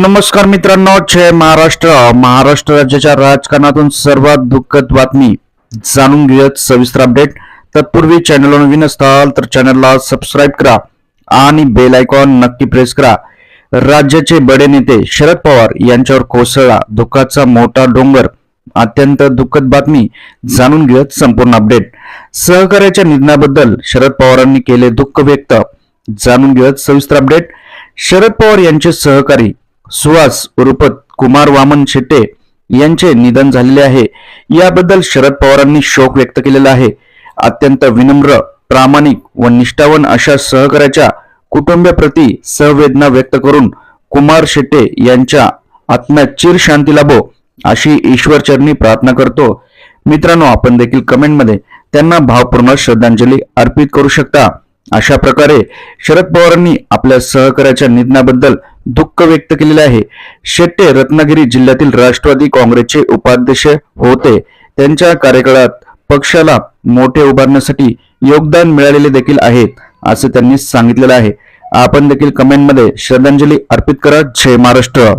नमस्कार मित्रांनो जय महाराष्ट्र. महाराष्ट्र राज्याच्या राजकारणातून सर्वात दुःखद बातमी जाणून घेऊयात सविस्तर अपडेट तत्पूर्वी चॅनलवर नवीन असाल तर चॅनलला सबस्क्राईब करा आणि बेल आयकॉन नक्की प्रेस करा. राज्याचे बडे नेते शरद पवार यांच्यावर कोसळला दुःखाचा मोठा डोंगर. अत्यंत दुःखद बातमी जाणून घेऊयात संपूर्ण अपडेट सहकार्याच्या निधनाबद्दल शरद पवारांनी केले दुःख व्यक्त. जाणून घेऊयात सविस्तर अपडेट शरद पवार यांचे सहकारी सुहास उर्फ कुमार वामन शेट्टे यांचे निधन झालेले आहे. याबद्दल शरद पवारांनी शोक व्यक्त केलेला आहे. अत्यंत विनम्र प्रामाणिक व निष्ठावान अशा सहकार्याच्या कुटुंबाप्रती सहवेदना व्यक्त करून कुमार शेट्टे यांच्या आत्म्यात चिर शांती लाभो अशी ईश्वरचरणी प्रार्थना करतो. मित्रांनो आपण देखील कमेंटमध्ये त्यांना भावपूर्ण श्रद्धांजली अर्पित करू शकता. अशा प्रकारे शरद पवारांनी आपल्या सहकार्याच्या निधनाबद्दल दुःख व्यक्त केलेले आहे. शेट्टे रत्नागिरी जिल्ह्यातील राष्ट्रवादी काँग्रेसचे उपाध्यक्ष होते. त्यांच्या कार्यकाळात पक्षाला मोठे उभारण्यासाठी योगदान मिळालेले देखील आहेत असे त्यांनी सांगितलेलं आहे. आपण देखील कमेंटमध्ये श्रद्धांजली अर्पित करा. जय महाराष्ट्र.